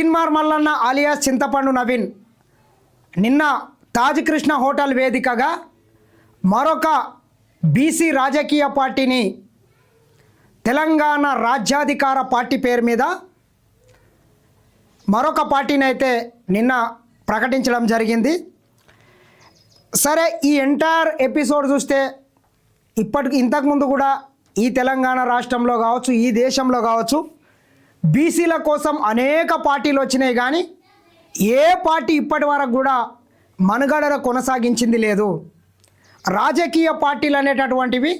తీన్మార్ మల్లన్న ఆలియా చింతపండు నవీన్. నిన్న తాజ్ కృష్ణ హోటల్ వేదికగా మరొక బీసీ రాజకీయ పార్టీని తెలంగాణ రాజ్యాధికార పార్టీ పేరు మీద మరొక పార్టీని అయితే నిన్న ప్రకటించడం జరిగింది. సరే ఈ ఎంటైర్ ఎపిసోడ్ చూస్తే ఇప్పటికి ఇంతకుముందు కూడా ఈ తెలంగాణ రాష్ట్రంలో కావచ్చు ఈ దేశంలో కావచ్చు బీసీల కోసం అనేక పార్టీలు వచ్చినాయి కానీ ఏ పార్టీ ఇప్పటి వరకు కూడా మనుగడన కొనసాగించింది లేదు. రాజకీయ పార్టీలు అనేటటువంటివి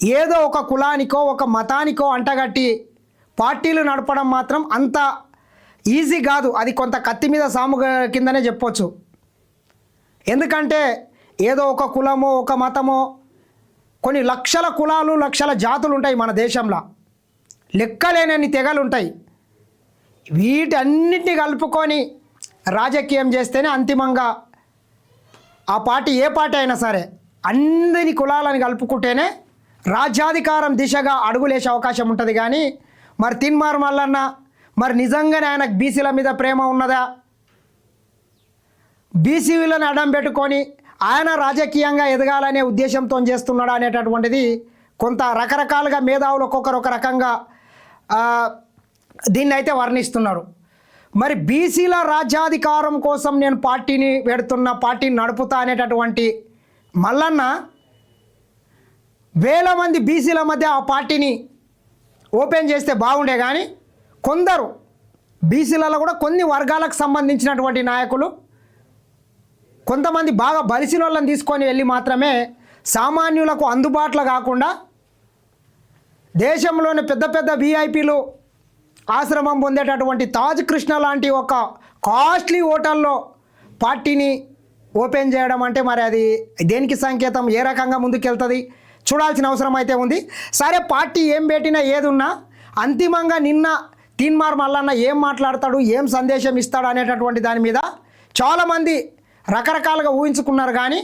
ఏదో ఒక కులానికో ఒక మతానికో అంటగట్టి పార్టీలు నడపడం మాత్రం అంత ఈజీ కాదు. అది కొంత కత్తి మీద సాము కిందనే చెప్పొచ్చు. ఎందుకంటే ఏదో ఒక కులమో ఒక మతమో కొన్ని లక్షల కులాలు లక్షల జాతులు ఉంటాయి మన దేశంలో. లెక్కలేనన్ని తెగలు ఉంటాయి వీటన్నిటిని కలుపుకొని రాజకీయం చేస్తేనే అంతిమంగా ఆ పార్టీ ఏ పార్టీ అయినా సరే అందరి కులాలను కలుపుకుంటేనే రాజ్యాధికారం దిశగా అడుగులేసే అవకాశం ఉంటుంది కానీ మరి తిన్మార్ మల్లన్న మరి నిజంగానే ఆయనకు బీసీల మీద ప్రేమ ఉన్నదా? బీసీలను అడ్డం పెట్టుకొని ఆయన రాజకీయంగా ఎదగాలనే ఉద్దేశంతో చేస్తున్నాడా అనేటటువంటిది కొంత రకరకాలుగా మేధావులు ఒక్కొక్కరు ఒక రకంగా దీన్ని అయితే వర్ణిస్తున్నారు. మరి బీసీల రాజ్యాధికారం కోసం నేను పార్టీని పెడుతున్న పార్టీని నడుపుతా అనేటటువంటి మల్లన్న వేల మంది బీసీల మధ్య ఆ పార్టీని ఓపెన్ చేస్తే బాగుండే కానీ కొందరు బీసీలలో కూడా కొన్ని వర్గాలకు సంబంధించినటువంటి నాయకులు కొంతమంది బాగా బలిసిన వాళ్ళని తీసుకొని వెళ్ళి మాత్రమే సామాన్యులకు అందుబాటులో కాకుండా దేశంలోని పెద్ద పెద్ద విఐపీలు ఆశ్రమం పొందేటటువంటి తాజ్ కృష్ణ లాంటి ఒక కాస్ట్లీ హోటల్లో పార్టీని ఓపెన్ చేయడం అంటే మరి అది దేనికి సంకేతం? ఏ రకంగా ముందుకెళ్తుంది? చూడాల్సిన అవసరం అయితే ఉంది. సరే పార్టీ ఏం పెట్టినా ఏదున్నా అంతిమంగా నిన్న తీన్మార్ మల్లన్న ఏం మాట్లాడతాడు ఏం సందేశం ఇస్తాడు అనేటటువంటి దాని మీద చాలామంది రకరకాలుగా ఊహించుకున్నారు. కానీ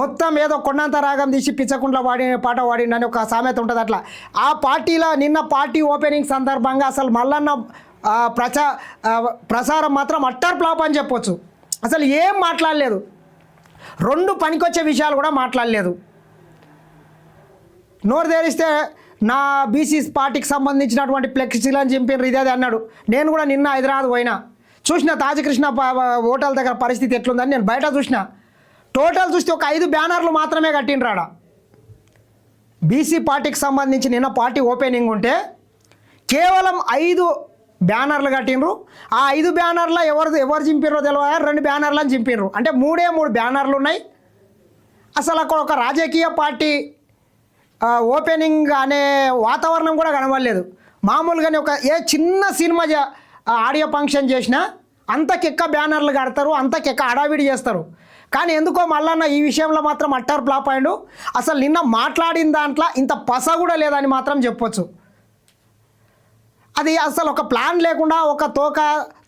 మొత్తం ఏదో కొండంత రాగం తీసి పిచ్చకుంట్ల వాడి పాట వాడిండని ఒక సామెత ఉంటుంది అట్లా. ఆ పార్టీలో నిన్న పార్టీ ఓపెనింగ్ సందర్భంగా అసలు మల్లన్న ప్రచా ప్రసారం మాత్రం అట్టర్ ఫ్లాప్ అని చెప్పొచ్చు. అసలు ఏం మాట్లాడలేదు. రెండు పనికొచ్చే విషయాలు కూడా మాట్లాడలేదు. నోరు తెరిస్తే నా బీసీ పార్టీకి సంబంధించినటువంటి ఫ్లెక్సీలని చింపిన ఇదే అన్నాడు. నేను కూడా నిన్న హైదరాబాద్ పోయినా. చూసిన తాజకృష్ణ హోటల్ దగ్గర పరిస్థితి ఎట్లుందని నేను బయట చూసినా. టోటల్ చూస్తే ఒక ఐదు బ్యానర్లు మాత్రమే కట్టిండ్రాడ. బీసీ పార్టీకి సంబంధించి నిన్న పార్టీ ఓపెనింగ్ ఉంటే కేవలం ఐదు బ్యానర్లు కట్టిండ్రు. ఆ ఐదు బ్యానర్ల ఎవరు ఎవరు చింపిర్రో తెలియదు రెండు బ్యానర్లను చింపినరు అంటే మూడే మూడు బ్యానర్లు ఉన్నాయి. అసలు అక్కడ ఒక రాజకీయ పార్టీ ఓపెనింగ్ అనే వాతావరణం కూడా కనబడలేదు. మామూలుగానే ఒక ఏ చిన్న సినిమా జ- ఆడియో ఫంక్షన్ చేసినా అంతకెక్క బ్యానర్లు కడతారు అంతకెక్క అడావిడి చేస్తారు. కానీ ఎందుకో మల్లన్న ఈ విషయంలో మాత్రం అట్టర్ ఫ్లాప్ అయ్యాడు. అసలు నిన్న మాట్లాడిన దాంట్లో ఇంత పస కూడా లేదని మాత్రం చెప్పొచ్చు. అది అసలు ఒక ప్లాన్ లేకుండా ఒక తోక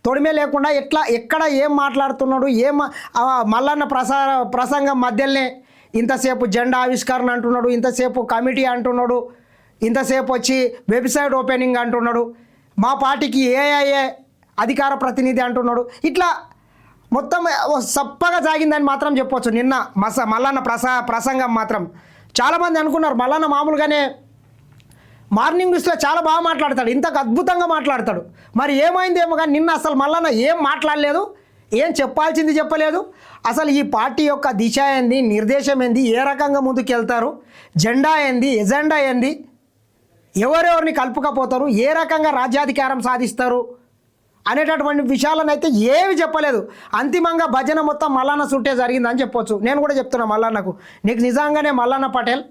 తొడిమే లేకుండా ఎట్లా ఎక్కడ ఏం మాట్లాడుతున్నాడు ఏం మల్లన్న ప్రసార ప్రసంగం మధ్యలోనే ఇంతసేపు జెండా ఆవిష్కరణ అంటున్నాడు ఇంతసేపు కమిటీ అంటున్నాడు ఇంతసేపు వచ్చి వెబ్సైట్ ఓపెనింగ్ అంటున్నాడు మా పార్టీకి ఏఐఏ అధికార ప్రతినిధి అంటున్నాడు ఇట్లా మొత్తం సప్పగా సాగిందని మాత్రం చెప్పొచ్చు. నిన్న మస మల్లన్న ప్రసా ప్రసంగం మాత్రం. చాలామంది అనుకున్నారు మల్లన్న మామూలుగానే మార్నింగ్ న్యూస్లో చాలా బాగా మాట్లాడతాడు ఇంతకు అద్భుతంగా మాట్లాడతాడు. మరి ఏమైందేమో కానీ నిన్న అసలు మల్లన్న ఏం మాట్లాడలేదు ఏం చెప్పాల్సింది చెప్పలేదు. అసలు ఈ పార్టీ యొక్క దిశ ఏంది నిర్దేశం ఏంది ఏ రకంగా ముందుకెళ్తారు జెండా ఏంది ఎజెండా ఏంది ఎవరెవరిని కలుపుకపోతారు ఏ రకంగా రాజ్యాధికారం సాధిస్తారు అనేటటువంటి విషయాలను అయితే ఏవి చెప్పలేదు. అంతిమంగా భజన మొత్తం మల్లన్న సుట్టే జరిగిందని చెప్పొచ్చు. నేను కూడా చెప్తున్నా మల్లన్నకు. నీకు నిజంగానే మల్లన్న పటేల్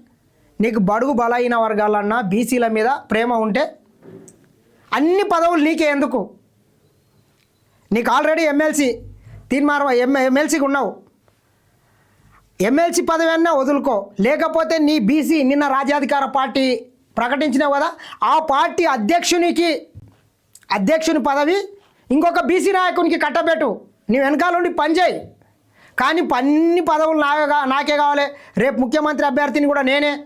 నీకు బడుగు బలహీన వర్గాలన్న బీసీల మీద ప్రేమ ఉంటే అన్ని పదవులు నీకే ఎందుకు? నీకు ఆల్రెడీ ఎమ్మెల్సీ తీన్మార్ ఎమ్ ఎమ్మెల్సీకి ఉన్నావు. ఎమ్మెల్సీ పదవి అన్నా వదులుకో. లేకపోతే నీ బీసీ నిన్న రాజ్యాధికార పార్టీ ప్రకటించినావు కదా ఆ పార్టీ అధ్యక్షునికి అధ్యక్షుని పదవి ఇంకొక బీసీ నాయకునికి కట్టబెట్టు. నీ వెనకాలండి పనిచేయి కానీ అన్ని పదవులు నాకే నాకే కావాలి. రేపు ముఖ్యమంత్రి అభ్యర్థిని కూడా నేనే.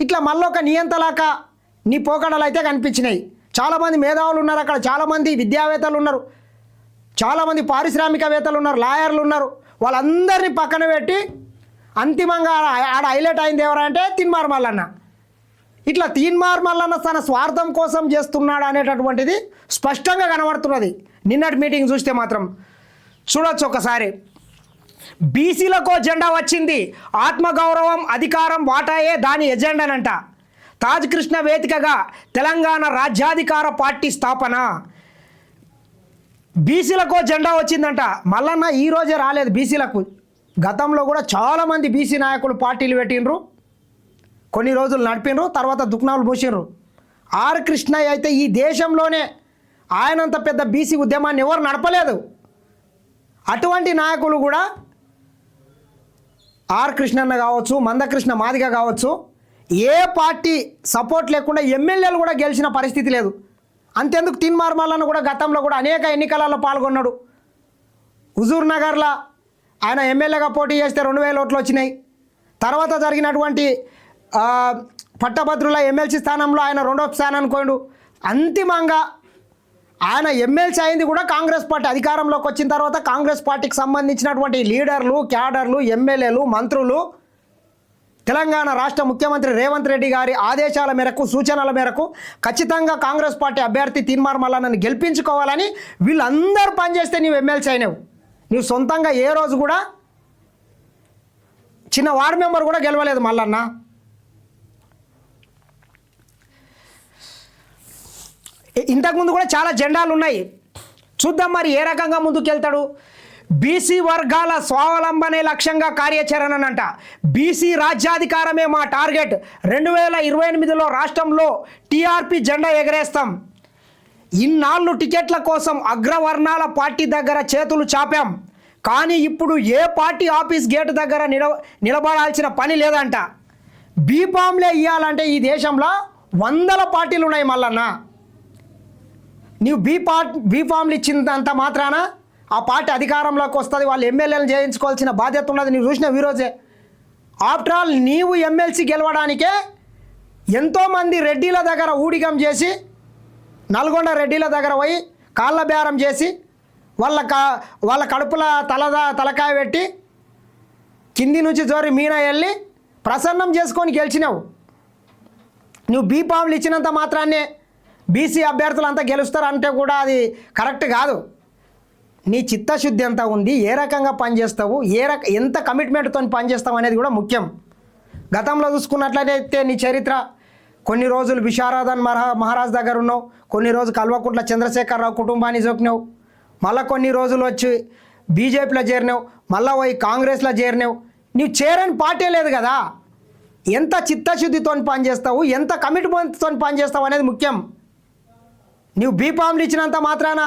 ఇట్లా మళ్ళీ ఒక నియంతలాక నీ పోకడలు అయితే కనిపించినాయి. చాలామంది మేధావులు ఉన్నారు అక్కడ. చాలామంది విద్యావేత్తలు ఉన్నారు. చాలామంది పారిశ్రామికవేత్తలు ఉన్నారు లాయర్లు ఉన్నారు వాళ్ళందరినీ పక్కన పెట్టి అంతిమంగా ఆడ- ఆడ హైలైట్ అయింది ఎవరంటే తిన్మార్ మల్లన్న. ఇట్లా తీన్మార్ మల్లన్న తన స్వార్థం కోసం చేస్తున్నాడు అనేటటువంటిది స్పష్టంగా కనబడుతున్నది. నిన్నటి మీటింగ్ చూస్తే మాత్రం చూడొచ్చు ఒకసారి. బీసీలకు జెండా వచ్చింది. ఆత్మగౌరవం అధికారం వాటాయే దాని ఎజెండానంట. తాజ్ కృష్ణ వేదికగా తెలంగాణ రాజ్యాధికార పార్టీ స్థాపన. బీసీలకు జెండా వచ్చిందంట. మల్లన్న ఈ రోజే రాలేదు బీసీలకు. గతంలో కూడా చాలామంది బీసీ నాయకులు పార్టీలు పెట్టిండ్రు. కొన్ని రోజులు నడిపినరు తర్వాత దుక్నాలు పూసినరు ఆర్ కృష్ణయ్య అయితే ఈ దేశంలోనే ఆయనంత పెద్ద బీసీ ఉద్యమాన్ని ఎవరు నడపలేదు. అటువంటి నాయకులు కూడా ఆర్ కృష్ణన్న కావచ్చు మందకృష్ణ మాదిగ కావచ్చు ఏ పార్టీ సపోర్ట్ లేకుండా ఎమ్మెల్యేలు కూడా గెలిచిన పరిస్థితి లేదు. అంతెందుకు తిన్ మార్మాలను కూడా గతంలో కూడా అనేక ఎన్నికలలో పాల్గొన్నాడు. హుజూర్ నగర్లో ఆయన ఎమ్మెల్యేగా పోటీ చేస్తే రెండు వేల ఓట్లు వచ్చినాయి. తర్వాత జరిగినటువంటి పట్టభద్రుల ఎమ్మెల్సీ స్థానంలో ఆయన రెండో స్థానం అనుకోండు. అంతిమంగా ఆయన ఎమ్మెల్సీ అయింది కూడా కాంగ్రెస్ పార్టీ అధికారంలోకి వచ్చిన తర్వాత కాంగ్రెస్ పార్టీకి సంబంధించినటువంటి లీడర్లు క్యాడర్లు ఎమ్మెల్యేలు మంత్రులు తెలంగాణ రాష్ట్ర ముఖ్యమంత్రి రేవంత్ రెడ్డి గారి ఆదేశాల మేరకు సూచనల మేరకు ఖచ్చితంగా కాంగ్రెస్ పార్టీ అభ్యర్థి తీన్మార్ మల్లన్నని గెలిపించుకోవాలని వీళ్ళందరూ పనిచేస్తే నీవు ఎమ్మెల్సీ అయినావు. నీవు సొంతంగా ఏ రోజు కూడా చిన్న వార్డ్ మెంబర్ కూడా గెలవలేదు మల్లన్న. ఇంతకుముందు కూడా చాలా జెండాలు ఉన్నాయి. చూద్దాం మరి ఏ రకంగా ముందుకెళ్తాడు. బీసీ వర్గాల స్వావలంబనే లక్ష్యంగా కార్యాచరణనంట. బీసీ రాజ్యాధికారమే మా టార్గెట్. రెండు వేల ఇరవై ఎనిమిదిలో రాష్ట్రంలో టీఆర్పీ జెండా ఎగరేస్తాం. ఇన్నాళ్ళు టికెట్ల కోసం అగ్రవర్ణాల పార్టీ దగ్గర చేతులు చాపాం. కానీ ఇప్పుడు ఏ పార్టీ ఆఫీస్ గేటు దగ్గర నిల నిలబడాల్సిన పని లేదంట. బీఫామ్లే ఇవ్వాలంటే ఈ దేశంలో వందల పార్టీలు ఉన్నాయి మల్లన్న. నీవు బీ పార్ట్ బీ ఫామ్లు ఇచ్చినంత మాత్రాన ఆ పార్టీ అధికారంలోకి వస్తుంది వాళ్ళు ఎమ్మెల్యేలు చేయించుకోవాల్సిన బాధ్యత ఉన్నది నీవు చూసిన ఈరోజే ఆఫ్టర్ ఆల్ నీవు ఎమ్మెల్సీ గెలవడానికే ఎంతోమంది రెడ్డిల దగ్గర ఊడిగం చేసి నల్గొండ రెడ్డిల దగ్గర పోయి కాళ్ళ బేరం చేసి వాళ్ళ కా వాళ్ళ కడుపుల తలద తలకాయ పెట్టి కింది నుంచి జోరి మీన వెళ్ళి ప్రసన్నం చేసుకొని గెలిచినావు. నువ్వు బీ ఫామ్లు ఇచ్చినంత మాత్రాన్నే బీసీ అభ్యర్థులు అంతా గెలుస్తారంటే కూడా అది కరెక్ట్ కాదు. నీ చిత్తశుద్ధి ఎంత ఉంది? ఏ రకంగా పనిచేస్తావు? ఏ రక ఎంత కమిట్మెంట్తో పనిచేస్తావు అనేది కూడా ముఖ్యం. గతంలో చూసుకున్నట్లయితే నీ చరిత్ర కొన్ని రోజులు విశారదన్ మహా మహారాజ్ దగ్గర ఉన్నావు కొన్ని రోజులు కల్వకుంట్ల చంద్రశేఖరరావు కుటుంబాన్ని సోకినావు మళ్ళీ కొన్ని రోజులు వచ్చి బీజేపీలో చేరినావు మళ్ళీ పోయి కాంగ్రెస్లో చేరినావు. నీవు చేరని పార్టీ లేదు కదా. ఎంత చిత్తశుద్ధితో పనిచేస్తావు? ఎంత కమిట్మెంట్తో పనిచేస్తావు అనేది ముఖ్యం. నువ్వు బీఫామ్లు ఇచ్చినంత మాత్రాన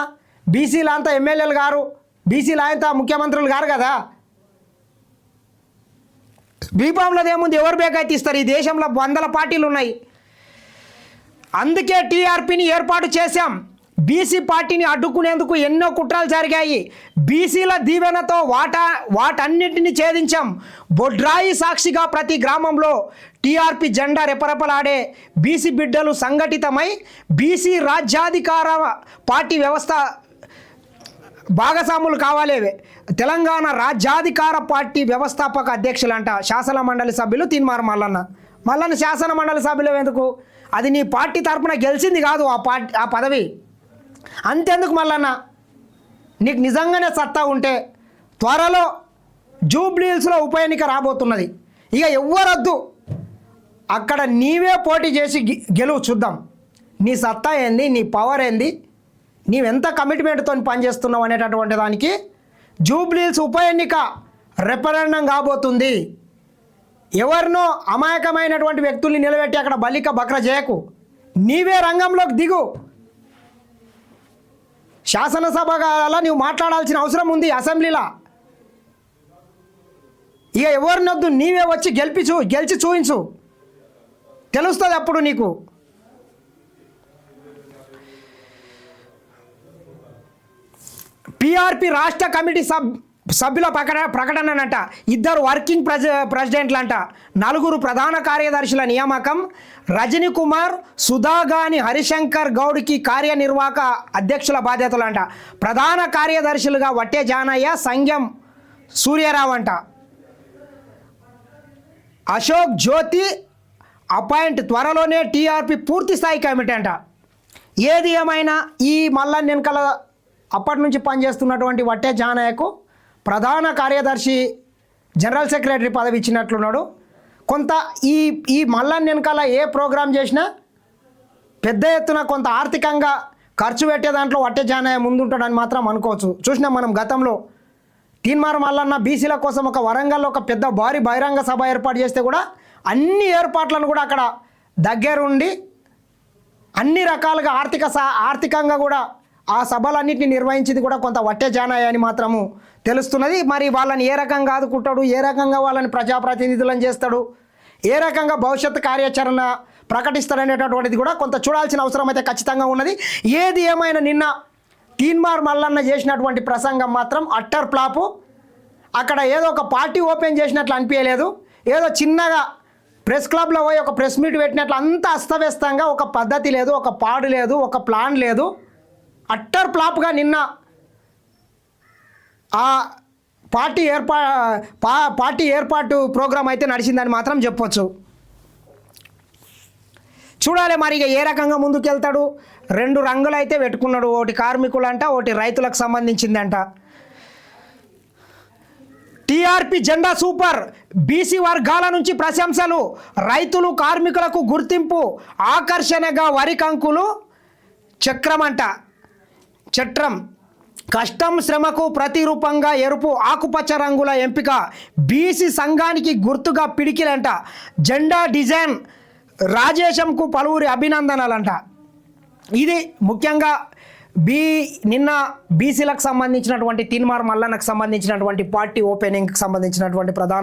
బీసీలు అంతా ఎమ్మెల్యేలు గారు బీసీలు అంతా ముఖ్యమంత్రులు గారు కదా? బీఫామ్లో ఏముంది ఎవరు బేకైతే ఇస్తారు? ఈ దేశంలో వందల పార్టీలు ఉన్నాయి. అందుకే టీఆర్పీని ఏర్పాటు చేశాం. బీసీ పార్టీని అడ్డుకునేందుకు ఎన్నో కుట్రలు జరిగాయి. బీసీల దీవెనతో వాటా వాటన్నింటినీ ఛేదించాం. బొడ్రాయి సాక్షిగా ప్రతి గ్రామంలో టీఆర్పీ జెండా రెపరెపలాడే బీసీ బిడ్డలు సంఘటితమై బీసీ రాజ్యాధికార పార్టీ వ్యవస్థ భాగస్వాములు కావాలేవే తెలంగాణ రాజ్యాధికార పార్టీ వ్యవస్థాపక అధ్యక్షులంట శాసన మండలి సభ్యులు తీన్మార్ మల్లన్న. మల్లన్న శాసన మండలి సభ్యులు ఎందుకు? అది నీ పార్టీ తరపున గెలిచింది కాదు ఆ పార్టీ ఆ పదవి. అంతెందుకు మల్లన్న? నీకు నిజంగానే సత్తా ఉంటే త్వరలో జూబ్లీహిల్స్లో ఉప ఎన్నిక రాబోతున్నది. ఇక ఎవ్వరొద్దు. అక్కడ నీవే పోటీ చేసి గె- గెలువు చూద్దాం. నీ సత్తా ఏంది? నీ పవర్ ఏంది? నీవెంత కమిట్మెంట్తో పనిచేస్తున్నావు అనేటటువంటి దానికి జూబ్లీహిల్స్ ఉప ఎన్నిక రెఫరెండం కాబోతుంది. ఎవరినో అమాయకమైనటువంటి వ్యక్తుల్ని నిలబెట్టి అక్కడ బలిక బక్ర చేయకు. నీవే రంగంలోకి దిగు. శాసనసభగా నువ్వు మాట్లాడాల్సిన అవసరం ఉంది అసెంబ్లీలో. ఇక ఎవరినొద్దు నీవే వచ్చి గెలిపి చూ గెలిచి చూయించు. తెలుస్తుంది అప్పుడు నీకు. పిఆర్పి రాష్ట్ర కమిటీ సబ్ సభ్యుల ప్రకట ప్రకటననంట. ఇద్దరు వర్కింగ్ ప్రెజ ప్రెసిడెంట్లంట. నలుగురు ప్రధాన కార్యదర్శుల నియామకం. రజనీ కుమార్ సుధాగాని హరిశంకర్ గౌడ్కి కార్యనిర్వాహక అధ్యక్షుల బాధ్యతలంట. ప్రధాన కార్యదర్శులుగా వట్టే జానయ్య సంఘం సూర్యరావు అంట అశోక్ జ్యోతి అపాయింట్ త్వరలోనే టీఆర్పీ పూర్తి స్థాయి కమిటీ అంట. ఏది ఏమైనా ఈ మల్లన్ వెనకాల అప్పటి నుంచి పనిచేస్తున్నటువంటి వట్టే జానయ్యకు ప్రధాన కార్యదర్శి జనరల్ సెక్రటరీ పదవి ఇచ్చినట్లున్నాడు. కొంత ఈ ఈ మల్లన్ వెనకాల ఏ ప్రోగ్రాం చేసినా పెద్ద ఎత్తున కొంత ఆర్థికంగా ఖర్చు పెట్టే దాంట్లో వట్టే జానయ్య ముందుంటాడని మాత్రం అనుకోవచ్చు. చూసినాం మనం గతంలో. తీన్మార్ మల్లన్న బీసీల కోసం ఒక వరంగల్లో ఒక పెద్ద భారీ బహిరంగ సభ ఏర్పాటు చేస్తే కూడా అన్ని ఏర్పాట్లను కూడా అక్కడ దగ్గరుండి అన్ని రకాలుగా ఆర్థిక సా ఆర్థికంగా కూడా ఆ సభలన్నింటినీ నిర్వహించింది కూడా కొంత వట్టే జానాయ అని మాత్రము తెలుస్తున్నది. మరి వాళ్ళని ఏ రకంగా ఆదుకుంటాడు? ఏ రకంగా వాళ్ళని ప్రజాప్రతినిధులను చేస్తాడు? ఏ రకంగా భవిష్యత్ కార్యాచరణ ప్రకటిస్తాడనేటటువంటిది కూడా కొంత చూడాల్సిన అవసరం అయితే ఖచ్చితంగా ఉన్నది. ఏది ఏమైనా నిన్న తీన్మార్ మల్లన్న చేసినటువంటి ప్రసంగం మాత్రం అట్టర్ ప్లాపు అక్కడ ఏదో ఒక పార్టీ ఓపెన్ చేసినట్లు అనిపించలేదు. ఏదో చిన్నగా ప్రెస్ క్లబ్లో పోయి ఒక ప్రెస్ మీట్ పెట్టినట్లు అంత అస్తవ్యస్తంగా ఒక పద్ధతి లేదు ఒక పాడు లేదు ఒక ప్లాన్ లేదు. అట్టర్ ప్లాప్గా నిన్న ఆ పార్టీ ఏర్పా పా పార్టీ ఏర్పాటు ప్రోగ్రాం అయితే నడిచిందని మాత్రం చెప్పొచ్చు. చూడాలి మరి ఇక ఏ రకంగా ముందుకెళ్తాడు? రెండు రంగులు అయితే పెట్టుకున్నాడు. ఒకటి కార్మికులంట ఒకటి రైతులకు సంబంధించిందంట. టీఆర్పీ జెండా సూపర్. బీసీ వర్గాల నుంచి ప్రశంసలు. రైతులు కార్మికులకు గుర్తింపు. ఆకర్షణగా వరి కంకులు చక్రమంట. చట్రం. కష్టం శ్రమకు ప్రతిరూపంగా ఎరుపు ఆకుపచ్చ రంగుల ఎంపిక. బీసీ సంఘానికి గుర్తుగా పిడికిలంట. జెండా డిజైన్ రాజేశంకు పలువురి అభినందనలంట. ఇది ముఖ్యంగా బీ నిన్న బీసీలకు సంబంధించినటువంటి తిన్మార్ మల్లన్నకు సంబంధించినటువంటి పార్టీ ఓపెనింగ్కి సంబంధించినటువంటి ప్రధాన